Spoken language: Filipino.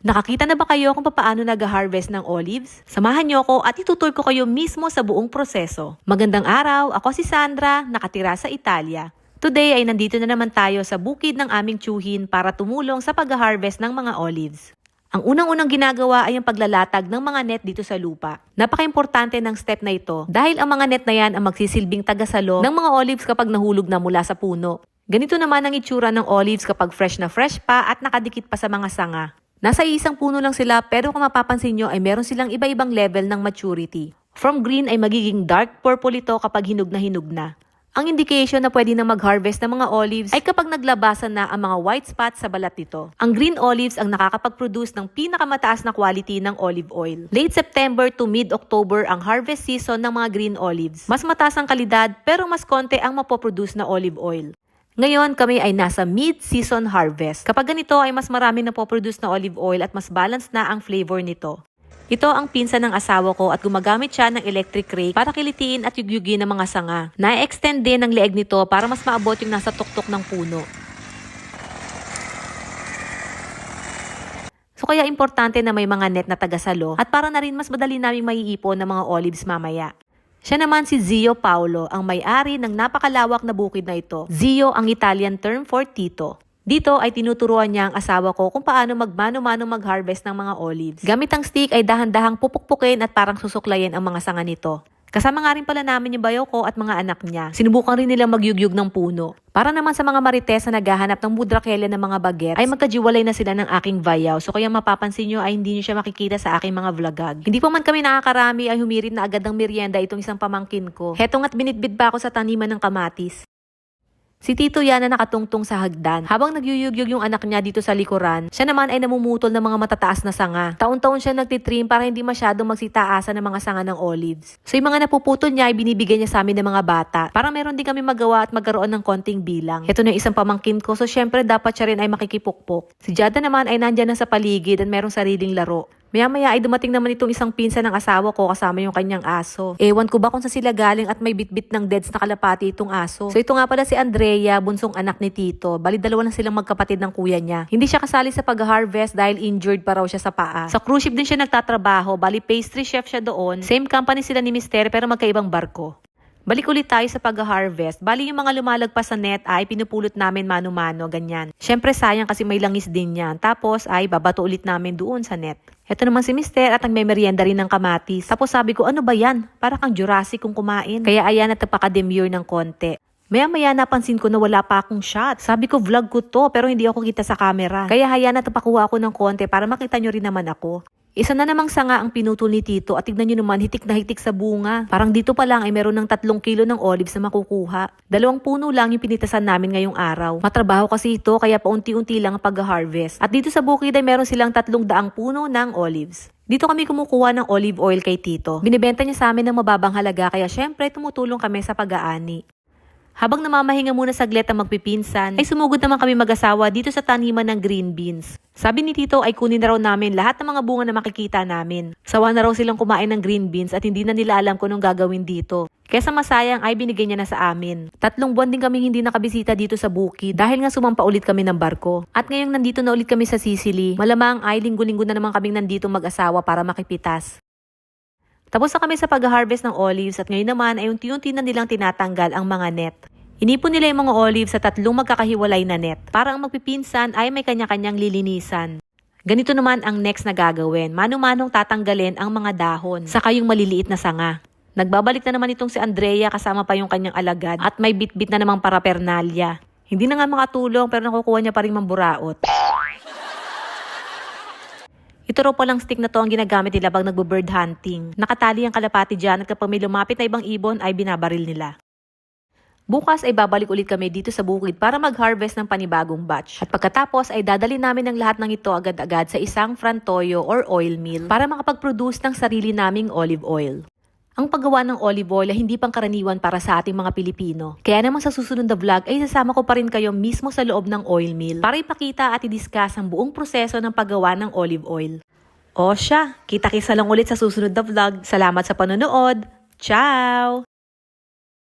Nakakita na ba kayo kung paano nag-harvest ng olives? Samahan niyo ako at itutur ko kayo mismo sa buong proseso. Magandang araw, ako si Sandra, nakatira sa Italia. Today ay nandito na naman tayo sa bukid ng aming tsuhin para tumulong sa pag-harvest ng mga olives. Ang unang-unang ginagawa ay ang paglalatag ng mga net dito sa lupa. Napaka-importante ng step na ito dahil ang mga net na yan ang magsisilbing tagasalo ng mga olives kapag nahulog na mula sa puno. Ganito naman ang itsura ng olives kapag fresh na fresh pa at nakadikit pa sa mga sanga. Nasa isang puno lang sila pero kung mapapansin nyo ay meron silang iba-ibang level ng maturity. From green ay magiging dark purple ito kapag hinog na hinog na. Ang indication na pwede na mag-harvest ng mga olives ay kapag naglabasan na ang mga white spots sa balat nito. Ang green olives ang nakakapag-produce ng pinakamataas na quality ng olive oil. Late September to mid-October ang harvest season ng mga green olives. Mas mataas ang kalidad pero mas konti ang mapoproduce na olive oil. Ngayon, kami ay nasa mid-season harvest. Kapag ganito ay mas marami na po-produce na olive oil at mas balanced na ang flavor nito. Ito ang pinsan ng asawa ko at gumagamit siya ng electric rake para kilitiin at yugyugin ng mga sanga. Na-extend din ang leeg nito para mas maabot yung nasa tuktok ng puno. So kaya importante na may mga net na tagasalo at para na rin mas madali naming maiipon ng mga olives mamaya. Siya naman si Zio Paolo, ang may-ari ng napakalawak na bukid na ito. Zio ang Italian term for tito. Dito ay tinuturuan niya ang asawa ko kung paano magmano-mano mag-harvest ng mga olives. Gamit ang stick ay dahan-dahang pupukpukin at parang susuklayin ang mga sanga nito. Kasama nga rin pala namin yung bayaw ko at mga anak niya. Sinubukan rin nila magyugyug ng puno. Para naman sa mga marites na naghahanap ng mudrakela ng mga bagets, ay magkajiwalay na sila ng aking bayaw. So kaya mapapansin nyo ay hindi nyo siya makikita sa aking mga vlogag. Hindi pa man kami nakakarami ay humirit na agad ng merienda itong isang pamangkin ko. Heto nga't binitbit pa ako sa taniman ng kamatis. Si Tito yan na nakatungtong sa hagdan. Habang nagyuyugyug yung anak niya dito sa likuran, siya naman ay namumutol ng mga matataas na sanga. Taon-taon siya nagtitrim para hindi masyadong magsitaasan ng mga sanga ng olives. So yung mga napuputol niya ay binibigay niya sa amin ng mga bata. Para meron din kami magawa at magkaroon ng konting bilang. Ito na yung isang pamangkin ko so syempre dapat siya rin ay makikipukpok. Si Jada naman ay nandyan na sa paligid at merong sariling laro. Maya-maya ay dumating naman itong isang pinsan ng asawa ko kasama yung kanyang aso. Ewan ko ba kung sa sila galing at may bitbit ng deads na kalapati itong aso. So ito nga pala si Andrea, bunsong anak ni Tito. Bali dalawa lang silang magkapatid ng kuya niya. Hindi siya kasali sa pag-harvest dahil injured pa raw siya sa paa. Sa cruise ship din siya nagtatrabaho. Bali pastry chef siya doon. Same company sila ni Mister pero magkaibang barko. Balik ulit tayo sa pag-harvest. Bali yung mga lumalagpas sa net ay pinupulot namin mano-mano, ganyan. Siyempre sayang kasi may langis din yan. Tapos ay babato ulit namin doon sa net. Ito naman si Mister at merienda rin ng kamatis. Tapos sabi ko, ano ba yan? Para kang Jurassic kung kumain. Kaya ayan at napaka-demure ng konti. Maya-maya napansin ko na wala pa akong shot. Sabi ko, vlog ko to, pero hindi ako kita sa camera. Kaya hayaan at napakuha ako ng konti para makita nyo rin naman ako. Isa na namang sanga ang pinutol ni Tito at tignan nyo naman hitik na hitik sa bunga. Parang dito pa lang ay meron ng tatlong kilo ng olives na makukuha. Dalawang puno lang yung pinitasan namin ngayong araw. Matrabaho kasi ito kaya paunti-unti lang ang pag-harvest. At dito sa bukid ay meron silang tatlong daang puno ng olives. Dito kami kumukuha ng olive oil kay Tito. Binibenta niya sa amin ng mababang halaga kaya syempre tumutulong kami sa pag-aani. Habang namamahinga muna saglit ang magpipinsan, ay sumugod naman kami mag-asawa dito sa taniman ng green beans. Sabi ni Tito ay kunin na raw namin lahat ng mga bunga na makikita namin. Sawa na raw silang kumain ng green beans at hindi na nila alam kung anong gagawin dito. Kesa masayang ay binigay niya na sa amin. Tatlong buwan din kaming hindi nakabisita dito sa bukid dahil nga sumampa ulit kami ng barko. At ngayong nandito na ulit kami sa Sicily, malamang ay linggo-linggo na naman kaming nandito mag-asawa para makipitas. Tapos na kami sa pag-harvest ng olives at ngayon naman ay unti-unti na nilang tinatanggal ang mga net. Inipon nila yung mga olives sa tatlong magkakahiwalay na net. Para ang magpipinsan ay may kanya-kanyang lilinisan. Ganito naman ang next na gagawin. Mano-manong tatanggalin ang mga dahon, saka yung maliliit na sanga. Nagbabalik na naman itong si Andrea kasama pa yung kanyang alagad at may bitbit na namang parapernalya. Hindi na nga makatulong pero nakukuha niya pa rin mamburaot. Ito raw palang stick na to ang ginagamit nila pag nagbo-bird hunting. Nakatali ang kalapati dyan at kapag may lumapit na ibang ibon ay binabaril nila. Bukas ay babalik ulit kami dito sa bukid para mag-harvest ng panibagong batch. At pagkatapos ay dadali namin ang lahat ng ito agad-agad sa isang frantoyo or oil mill para makapag-produce ng sarili naming olive oil. Ang paggawa ng olive oil ay hindi pangkaraniwan para sa ating mga Pilipino. Kaya naman sa susunod na vlog ay sasama ko pa rin kayo mismo sa loob ng oil mill para ipakita at i-discuss ang buong proseso ng paggawa ng olive oil. O siya, kita-kisa lang ulit sa susunod na vlog. Salamat sa panonood. Ciao!